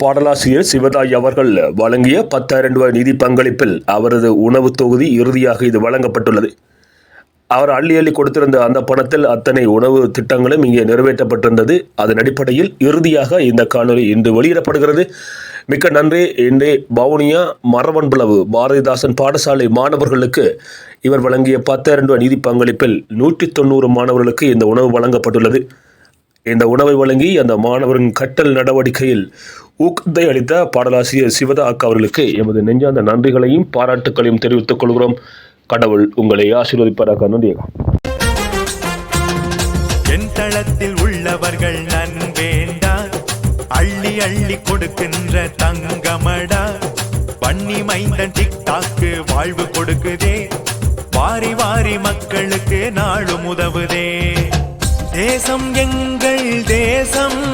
பாடலாசிரியர் சிவதாய் அவர்கள் வழங்கிய பத்தாயிரம் ரூபாய் நிதி பங்களிப்பில் அவரது உணவு தொகுதி இறுதியாக இது வழங்கப்பட்டுள்ளது. அவர் அள்ளி அள்ளி கொடுத்திருந்த அந்த பணத்தில் அத்தனை உணவு திட்டங்களும் இங்கே நிறைவேற்றப்பட்டிருந்தது. அதன் அடிப்படையில் இறுதியாக இந்த காணொலி இன்று வெளியிடப்படுகிறது. மிக்க நன்றி. இன்றே பவுனியா மரவன்பளவு பாரதிதாசன் பாடசாலை மாணவர்களுக்கு இவர் வழங்கிய பத்தாயிரம் ரூபாய் நிதி பங்களிப்பில் நூற்றி தொண்ணூறு மாணவர்களுக்கு இந்த உணவு வழங்கப்பட்டுள்ளது. இந்த உணவை வழங்கி அந்த மாணவரின் கட்டல் நடவடிக்கையில் ஊக்கத்தை அளித்த பாடலாசிரியர் சிவதா அக்கா அவர்களுக்கு எமது நெஞ்சார்ந்த நன்றிகளையும் பாராட்டுக்களையும் தெரிவித்துக் கொள்கிறோம். கடவுள் உங்களை ஆசீர்வதிப்பாராக. நன்றி என் தளத்தில் உள்ளவர்கள் நன்பேண்டா அள்ளி அள்ளி கொடுக்கின்ற தங்கமடா. பண்ணி மைந்தன் டிக்டாக்கு வாழ்வு கொடுக்குதே வாரி வாரி மக்களுக்கு நாளும் உதவுதே. தேசம் எங்கள் தேசம்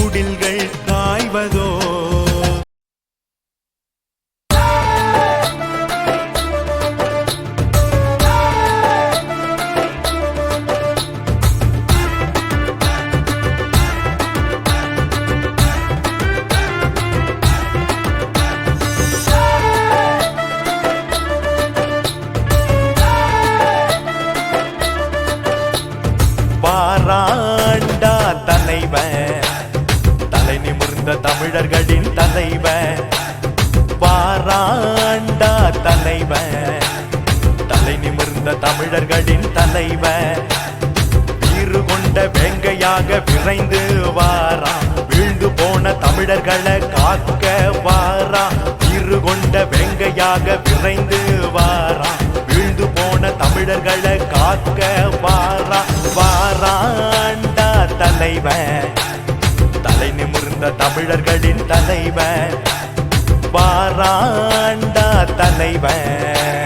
ஆண்டா தலைவன். தலை நிமிர்ந்த தமிழர்களின் தலைவன். பாராண்டா தலைவன். தலை நிமிர்ந்த தமிழர்களின் தலைவன். வீறு கொண்ட வேங்கையாக விரைந்து வாரா வீழ்ந்து போன தமிழர்களை காக்க வாரா வீறு கொண்ட வேங்கையாக விரைந்து வாரா வீழ்ந்து போன தமிழர்களை காக்க வாரா வாரா தலைவன். தலை நிமிர்ந்த தமிழர்களின் தலைவன். பாராண்டா தலைவன்.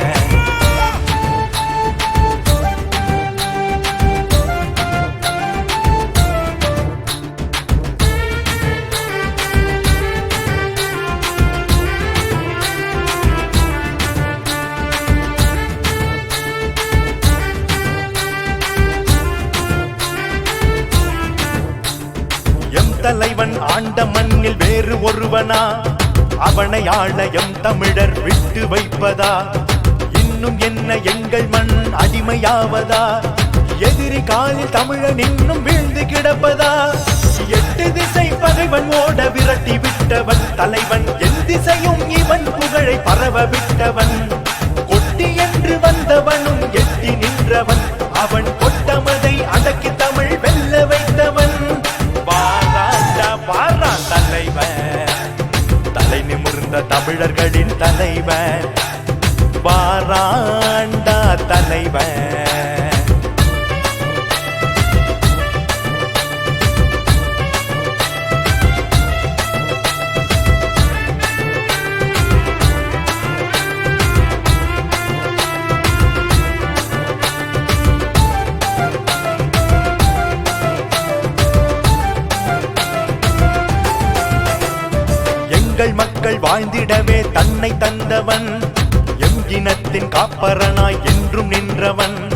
தலைவன் ஆண்ட மண்ணில் வேறு ஒருவனா? அவனை ஆலயம் தமிழர் விட்டு வைப்பதா? இன்னும் என்ன எங்கள் மண் அடிமையாவதா? எதிரி காலில் தமிழன் இன்னும் வீழ்ந்து கிடப்பதா? எட்டு திசை பகைவன் ஓட விரட்டி விட்டவன் தலைவன் என் திசையும் இவன் புகழை பரவ விட்டவன். நிமிர்ந்த தமிழர்களின் தலைவன் வாராண்டா தலைவன் எங்கள் மக்கள் வாழ்ந்திடவே தன்னை தந்தவன். எங்கினத்தின் இனத்தின் காப்பரனாய் என்றும் நின்றவன்.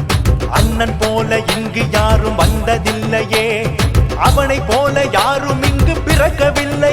அண்ணன் போல இங்கு யாரும் வந்ததில்லையே. அவனை போல யாரும் இங்கு பிறக்கவில்லை.